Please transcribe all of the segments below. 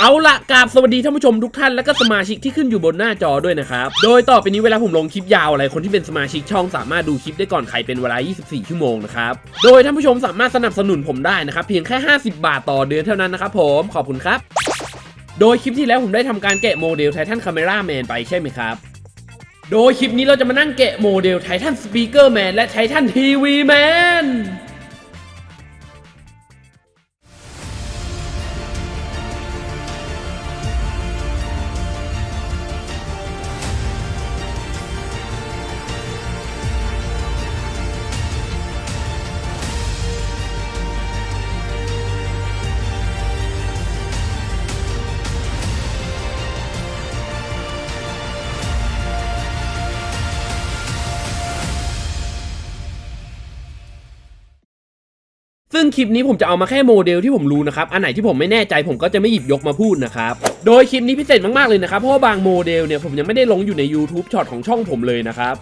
เอาละกราบสวัสดีท่านผู้ชมทุกท่านและก็สมาชิกที่ขึ้นอยู่บนหน้าจอด้วยนะครับ โดยต่อไปนี้เวลาผมลงคลิปยาวอะไรคนที่เป็นสมาชิกช่องสามารถดูคลิปได้ก่อนใครเป็นเวลา 24 ชั่วโมงนะครับ โดยท่านผู้ชมสามารถสนับสนุนผมได้นะครับ เพียงแค่ 50 บาทต่อเดือนเท่านั้นนะครับผมขอบคุณครับ โดยคลิปที่แล้วผมได้ทำการแกะโมเดล Titan Camera Man ไปใช่ไหมครับโดยคลิปนี้เราจะมานั่งแกะโมเดล Titan Speaker Man และ Titan TV Man ซึ่งคลิปนี้ผมจะเอามาแค่โมเดลที่ผมรู้นะครับ อันไหนที่ผมไม่แน่ใจผมก็จะไม่หยิบยกมาพูดนะครับ โดยคลิปนี้พิเศษมากๆเลยนะครับ เพราะว่าบางโมเดลเนี่ยผมยังไม่ได้ลงอยู่ใน YouTube ช็อตของช่องผมเลยนะครับ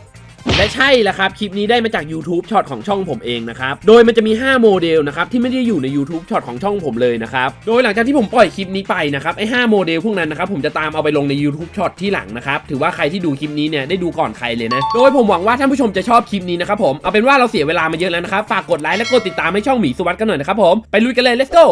และใช่แล้วครับ คลิปนี้ได้มาจาก YouTube ช็อตของช่องผมเองนะครับ โดยมันจะมี 5 โมเดลนะครับ ที่ไม่ได้อยู่ใน YouTube ช็อตของช่องผมเลยนะครับ โดยหลังจากที่ผมปล่อยคลิปนี้ไปนะครับไอ้5โมเดลพวกนั้นนะครับผมจะตามเอาไปลงใน YouTube ช็อตที่หลังนะครับ ถือว่าใครที่ดูคลิปนี้เนี่ยได้ดูก่อนใครเลยนะ โดยผมหวังว่าท่านผู้ชมจะชอบคลิปนี้นะครับผมเอาเป็นว่าเราเสียเวลามาเยอะแล้วนะครับฝากกดไลค์และกดติดตามให้ช่องหมีสุวัสด์กันหน่อยนะครับผมไปลุยกันเลย let's go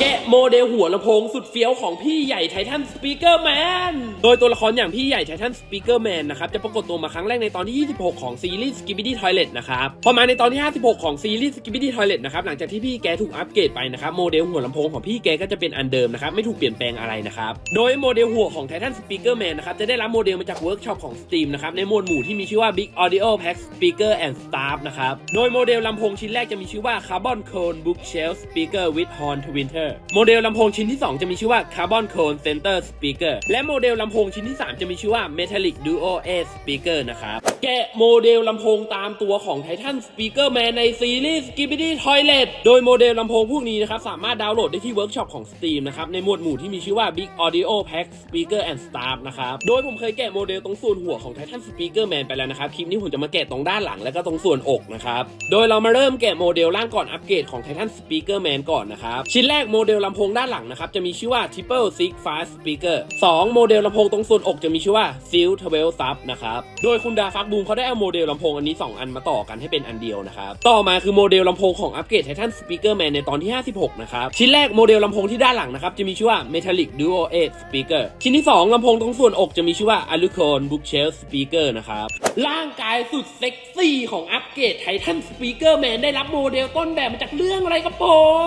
แกะโมเดลหัวลำโพงสุดเฟี้ยวของพี่ใหญ่ไททันสปีกเกอร์แมน โดยตัวละครอย่างพี่ใหญ่ไททันสปีกเกอร์แมนนะครับจะปรากฏตัวมาครั้งแรกในตอนที่ 26 ของซีรีส์ Skibidi Toilet นะครับพอมาในตอนที่ 56 ของซีรีส์ Skibidi Toilet นะครับหลังจากที่พี่แกถูกอัปเกรดไปนะครับโมเดลหัวลำโพงของพี่แกก็จะเป็นอันเดิมนะครับไม่ถูกเปลี่ยนแปลงอะไรนะครับโดยโมเดลหัวของ Titan Speaker Man นนะครับจะได้รับโมเดลมาจากเวิร์กช็อปของ Steam นะครับในหมวดหมู่ที่มีชื่อว่า Big Audio Pack Speaker and Staff นะครับโดยโมเดลลำโพงชิ้นแรกจะมีชื่อว่า Carbon Cone Bookshelf Speaker with Horn Winter โมเดลลำโพงชิ้นที่ 2 จะมีชื่อว่า Carbon Cone Center Speaker และโมเดลลำโพงชิ้นที่ 3 จะมีชื่อว่า Metallic Duo A Speaker นะครับแกะโมเดลลำโพงตามตัวของ Titan Speaker Man ในซีรีส์ Skibidi Toilet โดยโมเดลลำโพงพวกนี้นะครับสามารถดาวน์โหลดได้ที่เวิร์กช็อปของ Steam นะครับในหมวดหมู่ที่มีชื่อว่า Big Audio Pack Speaker and Staff นะครับโดยผมเคยแกะโมเดลตรงส่วนหัวของ Titan Speaker Man ไปแล้วนะครับคลิปนี้ผมจะมาแกะตรงด้านหลังและก็ตรงส่วนอกนะครับโดยเรามาเริ่มแกะโมเดลร่างก่อนอัปเกรดของ Titan Speaker Man ก่อนนะครับชิ้นแรกโมเดลลำโพงด้านหลังนะครับ จะมีชื่อว่า Triple Six Fast Speaker 2 โมเดลลำโพงตรงส่วนอกจะมีชื่อว่า Seal 12 Sub นะครับ โดยคุณดาฟักบูมเขาได้เอาโมเดลลำโพงอันนี้ 2 อันมาต่อกันให้เป็นอันเดียวนะครับ ต่อมาคือโมเดลลำโพงของอัปเกรด Titan Speaker Man ในตอนที่ 56 นะครับ ชิ้นแรกโมเดลลำโพงที่ด้านหลังนะครับ จะมีชื่อว่า Metallic Duo 8 Speaker ชิ้นที่ 2ลำโพงตรงส่วนอกจะมีชื่อว่า Alucon Bookshelf Speaker นะครับร่างกายสุดเซ็กซี่ของอัปเกรด Titan Speaker Man ได้รับโมเดลต้นแบบมาจากเรื่องอะไรครับผ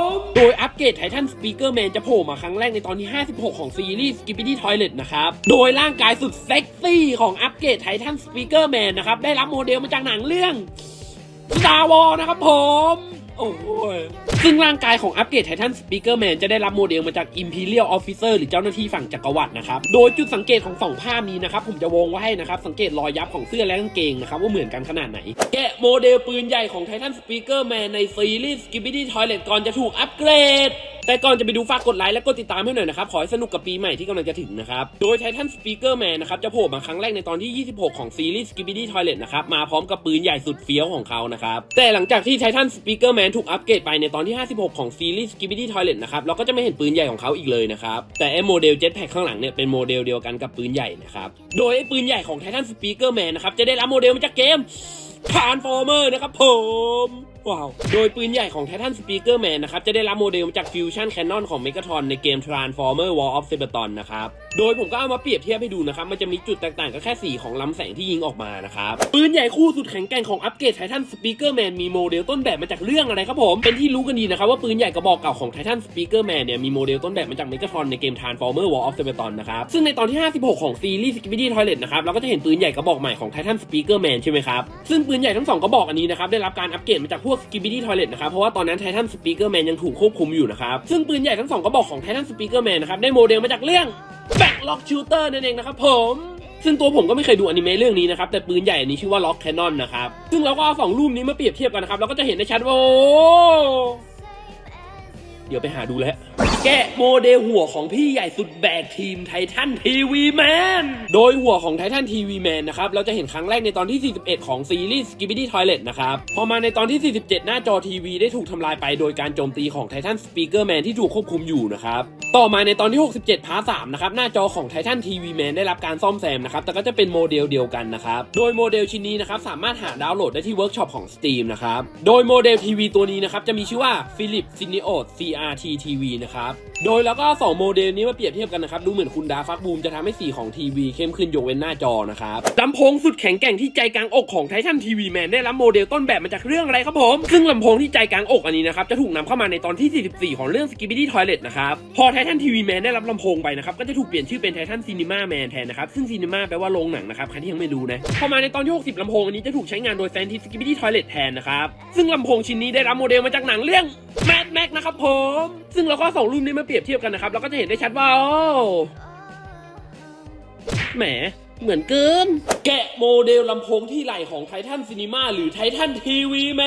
มโดยตไททันสปีกเกอร์แมนจะโผล่มาครั้งแรกในตอนที่ 56 ของซีรีส์ Skibidi Toilet นะครับ โดยร่างกายสุดเซ็กซี่ของอัปเกรดไททันสปีกเกอร์แมนะครับ ได้รับโมเดลมาจากหนังเรื่อง Star Wars นะครับผม โอ้ยซึ่งร่างกายของอัปเกรดไททันสปีกเกอร์แมนจะได้รับโมเดลมาจาก Imperial Officer หรือเจ้าหน้าที่ฝั่งจักรวรรดินะครับ โดยจุดสังเกตของสองภาพนี้นะครับ ผมจะวงไว้ให้นะครับ สังเกตรอยยับของเสื้อและกางเกงนะครับ ว่าเหมือนกันขนาดไหน แกะโมเดลปืนใหญ่ของไททันสปีกเกอร์แมนในซีรีส์ Skibidi Toilet ก่อนจะถูกอัปเกรด แต่ก่อนจะไปดูฝากกดไลค์และกดติดตามให้หน่อยนะครับ ขอให้สนุกกับปีใหม่ที่กำลังจะถึงนะครับ โดย Titan Speaker Man นะครับจะโผล่มาครั้งแรกในตอนที่ 26 ของซีรีส์ Skibidi Toilet นะครับ มาพร้อมกับปืนใหญ่สุดเฟี้ยวของเขานะครับ แต่หลังจากที่ Titan Speaker Man ถูกอัปเกรดไปในตอนที่ 56 ของซีรีส์ Skibidi Toilet นะครับเราก็จะไม่เห็นปืนใหญ่ของเขาอีกเลยนะครับแต่ไอ้โมเดล Jetpack ข้างหลังเนี่ยเป็นโมเดลเดียวกันกับปืนใหญ่นะครับโดยไอ้ปืนใหญ่ของ Titan Speaker Man นะครับจะได้รับโมเดลมาจากเกม Transformer นะครับผม ว้าโดยปืนใหญ่ของ Titan Speaker Man นะครับ จะได้รับโมเดลจาก Fusion Cannon ของ Megatron ในเกม Transformer War of Cybertron นะครับ โดยผมก็เอามาเปรียบเทียบให้ดูนะครับ มันจะมีจุดแตกต่างกันแค่สีของลำแสงที่ยิงออกมานะครับ ปืนใหญ่คู่สุดแข็งแกร่งของอัปเกรด Titan Speaker Man มีโมเดลต้นแบบมาจากเรื่องอะไรครับผม เป็นที่รู้กันดีนะครับว่าปืนใหญ่กระบอกเก่าของ Titan Speaker Man เนี่ยมีโมเดลต้นแบบมาจาก Megatron ในเกม Transformer War of Cybertron นะครับ ซึ่งในตอนที่ 56 ของซีรีส์ Skibidi Toilet นะครับ เราก็จะเห็นปืนใหญ่กระบอกใหม่ของ Titan Speaker Man ใช่ไหมครับ ซึ่งปืนใหญ่ทั้งสองกระบอกอันนี้นะครับได้รับการอัปเกรดมาจากพวก Skibidi Toilet นะครับเพราะว่าตอนนั้น Titan Speaker Man ยังถูกควบคุมอยู่นะครับซึ่งปืนใหญ่ทั้งสองกระบอกของ Titan Speaker Man นะครับได้โมเดลมาจากเรื่อง Backlock Shooter นั่นเองนะครับผมซึ่งตัวผมก็ไม่เคยดูอนิเมะเรื่องนี้นะครับ แต่ปืนใหญ่อันนี้ชื่อว่า Lock Cannon นะครับ ซึ่งเราก็เอาสองรูปนี้มาเปรียบเทียบกันนะครับ เราก็จะเห็นได้ชัดว่าเดี๋ยวไปหาดูแล้ว แกะโมเดลหัวของพี่ใหญ่สุดแบกทีมไททันทีวีแมน โดยหัวของไททันทีวีแมนนะครับ เราจะเห็นครั้งแรกในตอนที่ 41 ของซีรีส์ Skibidi Toilet นะครับ พอมาในตอนที่ 47 หน้าจอทีวีได้ถูกทำลายไปโดยการโจมตีของไททันสปีกเกอร์แมนที่ถูกควบคุมอยู่นะครับ ต่อมาในตอนที่ 67 พาร์ท 3 นะครับ หน้าจอของไททันทีวีแมนได้รับการซ่อมแซมนะครับ แต่ก็จะเป็นโมเดลเดียวกันนะครับ โดยโมเดลชิ้นนี้นะครับสามารถหาดาวน์โหลดได้ที่เวิร์กช็อปของ Steam นะครับ โดยโมเดลทีวีตัวนี้นะครับจะมีชื่อว่า Philip c i n e o s CRT TV นะครับ โดยแล้วก็ 2 โมเดลนี้มาเปรียบเทียบกันนะครับ ดูเหมือนคุณดาฟักบูมจะทำให้สีของทีวีเข้มขึ้นยกเว้นหน้าจอนะครับลำโพงสุดแข็งแกร่งที่ใจกลางอกของไททันทีวีแมนได้รับโมเดลต้นแบบมาจากเรื่องอะไรครับผม ซึ่งลำโพงที่ใจกลางอกอันนี้นะครับจะถูกนำเข้ามาในตอนที่ 44 ของเรื่อง Skibidi Toilet นะครับพอไททันทีวีแมนได้รับลำโพงไปนะครับก็จะถูกเปลี่ยนชื่อเป็นไททันซีนีมาแมนแทนนะครับซึ่งซีนีมาแปลว่าโรงหนังนะครับใครที่ยังไม่รู้นะพอมาในตอนที่ 60ลำโพงอันนี้จะถูกใช้งานโดยแฟนที่ Skibidi Toilet แทนนะครับซึ่งลำโพงชิ้นนี้ได้รับโมเดลมาจากหนังเรื่อง Mad Max นะครับผมซึ่งเราก็สองรู่นี้มาเปรียบเทียบกันนะครับเราก็จะเห็นได้ชัดว่าแหม เหมือนเกิน แกะโมเดลลำโพงที่ไหล่ของไททันซีนีมาหรือไททันทีวีแม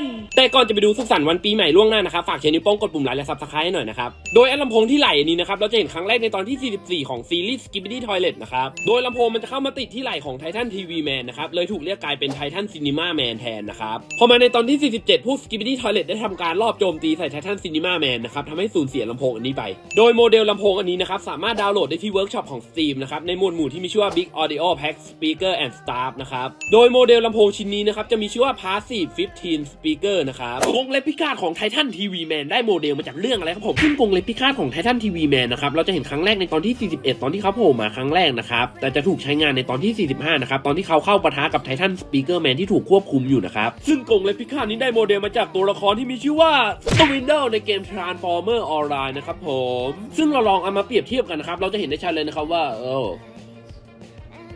นแต่ก่อนจะไปดูสุขสันต์วันปีใหม่ล่วงหน้านะครับ ฝากเชียร์นิ้วโป้งกดปุ่มไลค์และซับสไครต์หน่อยนะครับ โดยไอ้ลำโพงที่ไหล่อันนี้นะครับ เราจะเห็นครั้งแรกในตอนที่ 44 ของซีรีส์ Skibidi Toilet นะครับ โดยลำโพงมันจะเข้ามาติดที่ไหล่ของไททันทีวีแมนนะครับ เลยถูกเรียกกลายเป็นไททันซีนีมาแมนแทนนะครับ พอมาในตอนที่ 47 พวก Skibidi Toilet ได้ทำการรอบโจมตีใส่ไททันซีนีมาแมนนะครับทำให้สูญเสียลำโพงอันนี้ไป โดยโมเดลลำโพงอันนี้นะครับสามารถดาวน์โหลดได้ที่เวิร์กช็อปของ Steam นะครับในหมวดหมู่ที่มีชื่อว่า Big Audio Pack Speaker and Staff นะครับ โดยโมเดลลำโพงชิ้นนี้นะครับ จะมีชื่อว่า Passive 15 Speaker นะครับกรงเล็บพิฆาตของ Titan TV Man ได้โมเดลมาจากเรื่องอะไรครับผมซึ่งกรงเล็บพิฆาตของ Titan TV Man นะครับ เราจะเห็นครั้งแรกในตอนที่ 41 ตอนที่เขาโผล่มาครั้งแรกนะครับ แต่จะถูกใช้งานในตอนที่ 45 นะครับ ตอนที่เขาเข้าปะทะกับ Titan Speaker Man ที่ถูกควบคุมอยู่นะครับ ซึ่งกรงเล็บพิฆาตนี้ได้โมเดลมาจากตัวละครที่มีชื่อว่า Spindle ในเกม Transformer Online นะครับผม ซึ่งเราลองเอามาเปรียบเทียบกันนะครับ เราจะเห็นได้ชัดเลยนะครับว่า เออ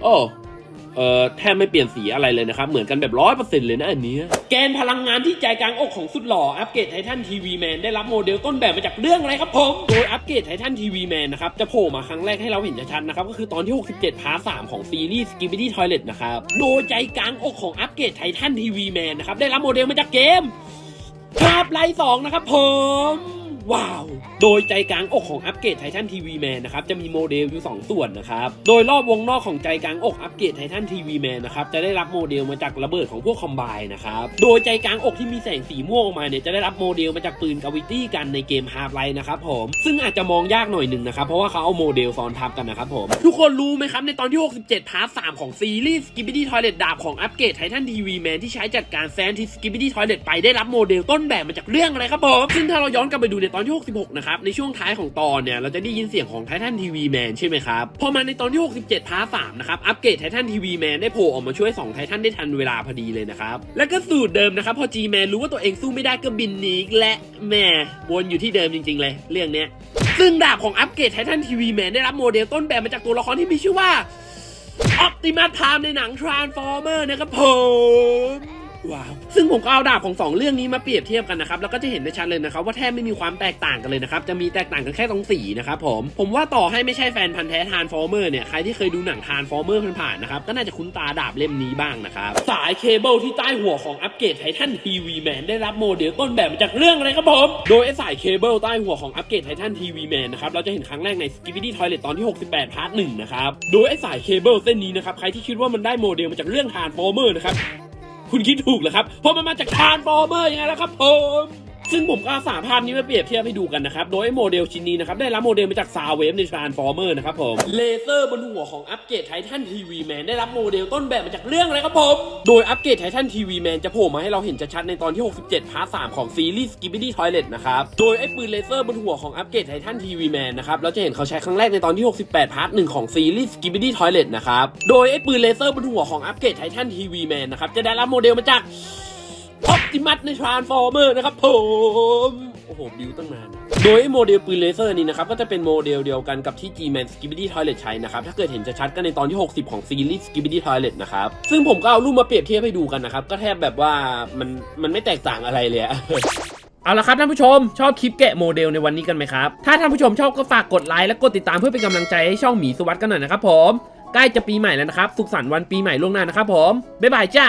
โอ้เอ่อแทบไม่เปลี่ยนสีอะไรเลยนะครับ เหมือนกันแบบร้อยเปอร์เซ็นต์เลยนะอันนี้ แกนพลังงานที่ใจกลางอกของสุดหล่ออัปเกรดไททันทีวีแมนได้รับโมเดลต้นแบบมาจากเรื่องอะไรครับผม โดยอัปเกรดไททันทีวีแมนนะครับ จะโผล่มาครั้งแรกให้เราเห็นชัดๆนะครับ ก็คือตอนที่ 67 พาร์ท3ของซีรีส์ Skibidi Toilet นะครับ โดยใจกลางอกของอัปเกรดไททันทีวีแมนนะครับ ได้รับโมเดลมาจากเกมภาพไลท์สองนะครับผม ว้าว โดยใจกลางอกของอัปเกรดไททันทีวีแมนนะครับจะมีโมเดลอยู่ 2 ส่วนนะครับ โดยรอบวงนอกของใจกลางอกอัปเกรดไททันทีวีแมนนะครับจะได้รับโมเดลมาจากระเบิดของพวกคอมไบนะครับ โดยใจกลางอกที่มีแสงสีม่วงออกมาเนี่ยจะได้รับโมเดลมาจากปืนกาวิตี้กันในเกมฮาร์ l ไลท์นะครับผม ซึ่งอาจจะมองยากหน่อยหนึ่งนะครับเพราะว่าเขาเอาโมเดลซ้อนทับกันนะครับผมทุกคนรู้ไหมครับในตอนที่ 67พาร์ท3ของซีรีส์ Skibidi Toilet ดาบของอัปเกรดไททันทีวีแมนที่ใช้จัดการแซนที่ Skibidi Toilet ไปได้รับโมเดลต้นแบบมาจากเรื่องอะไรครับผมซึ่งถ้าเราย้อนกลับไปดูในตอนที่ 66 นะครับ ในช่วงท้ายของตอนเนี่ย เราจะได้ยินเสียงของไททันทีวีแมนใช่ไหมครับ พอมาในตอนที่ 67พาร์ท3นะครับ อัปเกรดไททันทีวีแมนได้โผล่ออกมาช่วย2ไททันได้ทันเวลาพอดีเลยนะครับ แล้วก็สูตรเดิมนะครับ พอ G-Man รู้ว่าตัวเองสู้ไม่ได้ก็บินหนีและแหม่วนอยู่ที่เดิมจริง ๆ เลย เรื่องเนี้ยซึ่งดาบของอัปเกรดไททันทีวีแมนได้รับโมเดลต้นแบบมาจากตัวละครที่มีชื่อว่าออ t ติมัสพามในหนัง Transformer นะครับผม ว้าวซึ่งผมก็เอาดาบของสองเรื่องนี้มาเปรียบเทียบกันนะครับแล้วก็จะเห็นได้ชัดเลยนะครับว่าแทบไม่มีความแตกต่างกันเลยนะครับจะมีแตกต่างกันแค่ตรงสีนะครับผมผมว่าต่อให้ไม่ใช่แฟนพันธ์แท้ Transformer เนี่ยใครที่เคยดูหนัง Transformer ผ่านๆนะครับก็น่าจะคุ้นตาดาบเล่มนี้บ้างนะครับสายเคเบิลที่ใต้หัวของอัปเกรดไททันทีวีแมนได้รับโมเดลต้นแบบมาจากเรื่องอะไรครับผมโดยไอสายเคเบิลใต้หัวของอัปเกรดไททันทีวีแมนนะครับเราจะเห็นครั้งแรกใน Skibidi Toilet ตอนที่ 68 พาร์ทหนึ่งนะครับโดยไอสายเคเบิลเส้นนี้นะครับใครที่คิดว่ามันได้โมเดลมาจากเรื่อง Transformer นะครับ คุณคิดถูกเหรอครับเพราะมันมาจากทานฟอร์เมอร์ยังไงล่ะครับผม ซึ่งผมก็เอาสามภาพนี้มาเปรียบเทียบให้ดูกันนะครับ โดยไอ้โมเดลชิ้นนี้นะครับ ได้รับโมเดลมาจากซาวเวฟในทรานฟอร์เมอร์นะครับผม เลเซอร์บนหัวของอัปเกรดไททันทีวีแมนได้รับโมเดลต้นแบบมาจากเรื่องอะไรครับผม โดยอัปเกรดไททันทีวีแมนจะโผล่มาให้เราเห็นชัดๆในตอนที่ 67 พาร์ท 3 ของซีรีส์ Skibidi Toilet นะครับ โดยไอ้ปืนเลเซอร์บนหัวของอัปเกรดไททันทีวีแมนนะครับ เราจะเห็นเขาใช้ครั้งแรกในตอนที่ 68 พาร์ท 1 ของซีรีส์ Skibidi Toilet นะครับ โดยไอ้ปืนเลเซอร์บนหัวของอัปเกรดไททันทีวีแมนนะครับจะได้รับโมเดลมาจาก ออ t ติมัสใน Transformer นะครับผมโอ้โหบิวตั้งนาน โดยโมเดลปืนเลเซอร์นี้นะครับ ก็จะเป็นโมเดลเดียวกันกับที่ G-Man Skibidi Toilet ใช้นะครับ ถ้าเกิดเห็นชัดๆก็ในตอนที่ 60 ของซีรีส์ Skibidi Toilet นะครับ ซึ่งผมก็เอารูปมาเปรียบเทียบให้ดูกันนะครับ ก็แทบแบบว่ามันมันไม่แตกต่างอะไรเลยอะเอาละครับท่านผู้ชมชอบคลิปแกะโมเดลในวันนี้กันไหมครับ ถ้าท่านผู้ชมชอบก็ฝากกดไลค์และกดติดตามเพื่อเป็นกำลังใจให้ช่องหมีสวัสดกันหน่อยนะครับผมใกล้จะปีใหม่แล้วนะครับ สุขสันต์วันปีใหม่ล่วงหน้านะครับผมบ๊ายบายจ้า